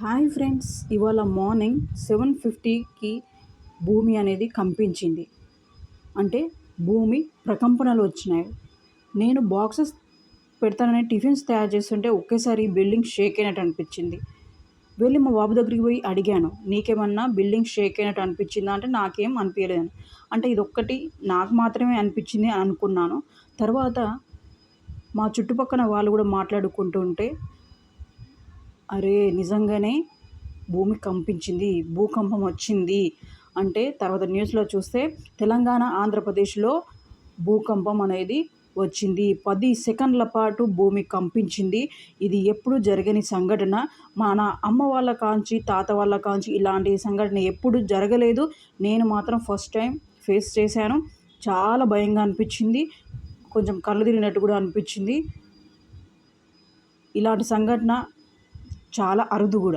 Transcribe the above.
Hi friends ఇవాళ morning seven ఫిఫ్టీకి భూమి అనేది కంపించింది. అంటే భూమి ప్రకంపనలు వచ్చినాయి. నేను బాక్సెస్ పెడతానని టిఫిన్స్ తయారు చేస్తుంటే ఒకేసారి బిల్డింగ్ షేక్ అయినట్టు అనిపించింది. వెళ్ళి మా బాబు దగ్గరికి పోయి అడిగాను నీకేమన్నా బిల్డింగ్ షేక్ అయినట్టు అనిపించిందా? అంటే నాకేం అనిపించలేదు. అంటే ఇది ఒక్కటి నాకు మాత్రమే అనిపించింది అనుకున్నాను. తర్వాత మా చుట్టుపక్కల వాళ్ళు కూడా మాట్లాడుకుంటూ ఉంటే అరే నిజంగానే భూమి కంపించింది భూకంపం వచ్చింది అంటే తర్వాత న్యూస్లో చూస్తే తెలంగాణ ఆంధ్రప్రదేశ్లో భూకంపం అనేది వచ్చింది. పది సెకండ్ల పాటు భూమి కంపించింది. ఇది ఎప్పుడు జరగని సంఘటన? మన అమ్మ వాళ్ళ కాంచి తాత వాళ్ళ కాంచి ఇలాంటి సంఘటన ఎప్పుడు జరగలేదు. నేను మాత్రం ఫస్ట్ టైం ఫేస్ చేశాను. చాలా భయంగా అనిపించింది. కొంచెం కళ్ళు తిరిగినట్టు కూడా అనిపించింది. ఇలాంటి సంఘటన చాలా అరుదు కూడా.